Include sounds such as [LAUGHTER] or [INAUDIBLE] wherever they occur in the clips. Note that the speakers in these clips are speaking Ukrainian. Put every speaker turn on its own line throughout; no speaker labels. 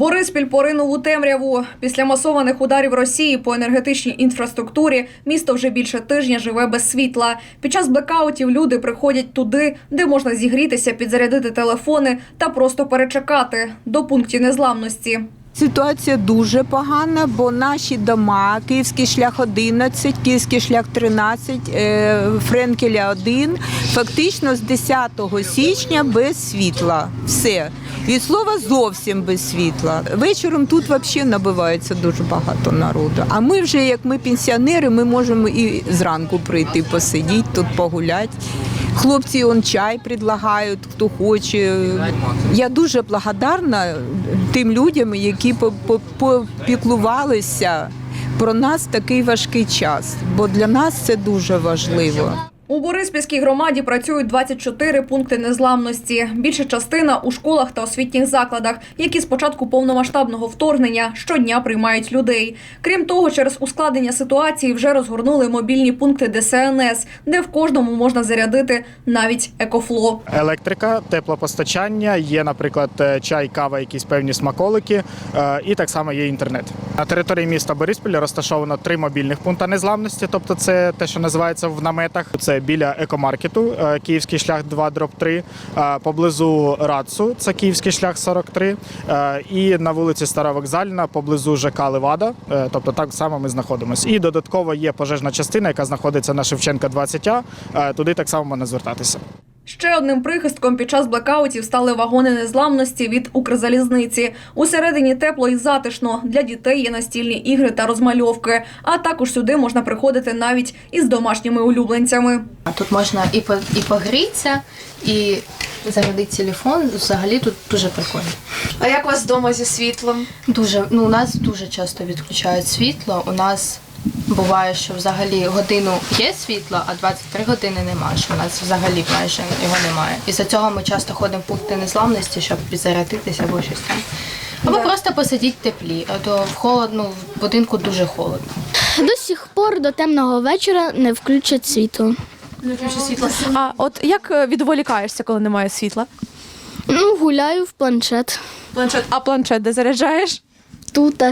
Бориспіль поринув у темряву. Після масованих ударів Росії по енергетичній інфраструктурі місто вже більше тижня живе без світла. Під час блекаутів люди приходять туди, де можна зігрітися, підзарядити телефони та просто перечекати до пунктів незламності.
Ситуація дуже погана, бо наші дома, Київський шлях 11, Київський шлях 13, е, Френкеля 1, фактично з 10 січня без світла. Все. Від слова зовсім без світла. Вечором тут взагалі набивається дуже багато народу. А ми вже, як ми пенсіонери, ми можемо і зранку прийти посидіти, тут погуляти. Хлопці он чай предлагають, хто хоче. Я дуже благодарна тим людям, які по- по- попіклувалися про нас в такий важкий час, бо для нас це дуже важливо.
У Бориспільській громаді працюють 24 пункти незламності. Більша частина у школах та освітніх закладах, які з початку повномасштабного вторгнення щодня приймають людей. Крім того, через ускладнення ситуації вже розгорнули мобільні пункти ДСНС, де в кожному можна зарядити навіть екофло.
електрика, теплопостачання, є, наприклад, е, чай, кава, якісь певні смаколики, е, і так само є інтернет. На території міста Бориспіль розташовано три мобільних пункти незламності, тобто це те, що називається в наметах. Це біля екомаркету, е, Київський шлях 2 дроб 3, е, поблизу Рацу, це Київський шлях 43, е, і на вулиці Старовокзальна, поблизу ЖК Левада, тобто так само ми знаходимося. І додатково є пожежна частина, яка знаходиться на Шевченка 20А, е, туди так само можна звертатися.
Ще одним прихистком під час блекаутів стали вагони незламності від Укрзалізниці. Усередині тепло і затишно. Для дітей є настільні ігри та розмальовки. А також сюди можна приходити навіть із домашніми улюбленцями.
Тут можна і по і погрітися, і зарядити телефон. Взагалі тут дуже прикольно.
А як у вас вдома зі світлом?
Дуже ну у нас дуже часто відключають світло. У нас буває, що взагалі годину є світло, а 23 години немає. Що у нас взагалі майже його немає. І за цього ми часто ходимо в пункти незламності, щоб підзарядитися або щось там. Або просто посидіти в теплі, а то в холодну в будинку дуже холодно.
До сих пор до темного вечора не включать світло. Не включать світло.
А от як е, відволікаєшся, коли немає світла?
Ну, гуляю в планшет.
Планшет, а планшет де заряджаєш?
Тут.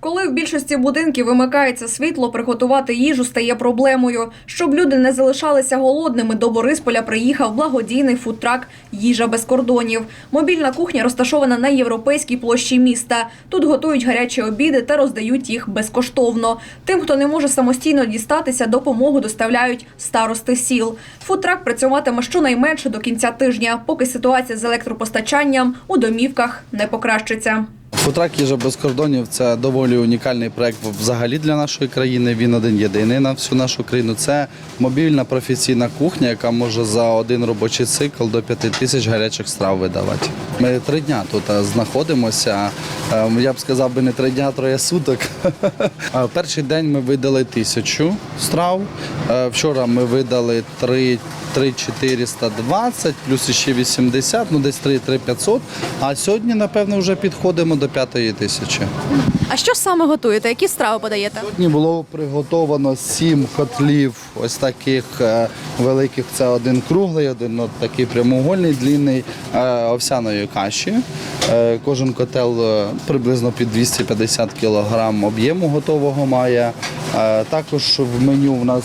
Коли в більшості будинків вимикається світло, приготувати їжу стає проблемою. Щоб люди не залишалися голодними, до Борисполя приїхав благодійний фудтрак Їжа без кордонів. Мобільна кухня розташована на європейській площі міста. Тут готують гарячі обіди та роздають їх безкоштовно. Тим, хто не може самостійно дістатися, допомогу доставляють старости сіл. Фудтрак працюватиме щонайменше до кінця тижня, поки ситуація з електропостачанням у домівках не покращиться.
Футрак їжа без кордонів це доволі унікальний проект взагалі для нашої країни. Він один єдиний на всю нашу країну. Це мобільна професійна кухня, яка може за один робочий цикл до п'яти тисяч гарячих страв видавати. Ми три дня тут е, знаходимося. Е, Я б сказав би не три дня, а троє суток. [LAUGHS] Е, Перший день ми видали тисячу страв. Вчора ми видали три. 3420, плюс ще 80, ну десь 3 3500, а сьогодні, напевно, вже підходимо до п'ятої тисячі.
А що саме готуєте? Які страви подаєте?
Сьогодні було приготовано сім котлів, ось таких е, великих. Це один круглий, один от такий прямоугольний, длінний е, овсяної каші. Е, Кожен котел приблизно під 250 кг об'єму готового має. Також в меню в нас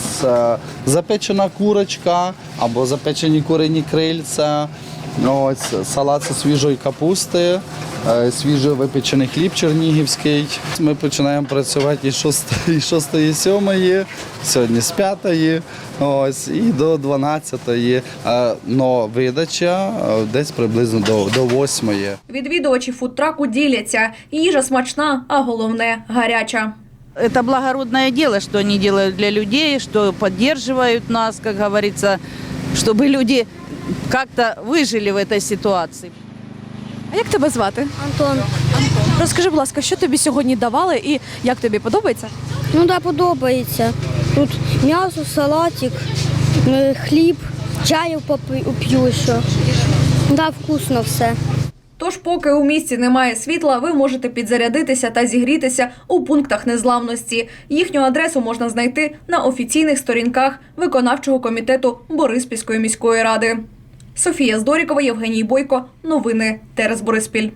запечена курочка або запечені курені крильця. Ось салат зі свіжої капусти, е, свіжо випечений хліб чернігівський. Ми починаємо працювати із 6, із 6 і 7, сьогодні з 5, ось, і до 12. Е, Но видача е, десь приблизно до, до 8.
Відвідувачі фудтраку діляться. Їжа смачна, а головне гаряча.
Это благородное дело, что они делают для людей, что поддерживают нас, как говорится, чтобы люди как-то выжили в этой ситуации.
А як тебе звати?
Антон.
Розкажи, будь ласка, що тобі сьогодні давали і як тобі подобається?
Ну да, подобається. Тут м'ясо, салатик, е, хліб, чаю попи- п'ю ще. Да, вкусно все.
Тож, поки у місті немає світла, ви можете підзарядитися та зігрітися у пунктах незламності. Їхню адресу можна знайти на офіційних сторінках виконавчого комітету Бориспільської міської ради. Софія Здорікова, Євгеній Бойко. Новини Терес Бориспіль.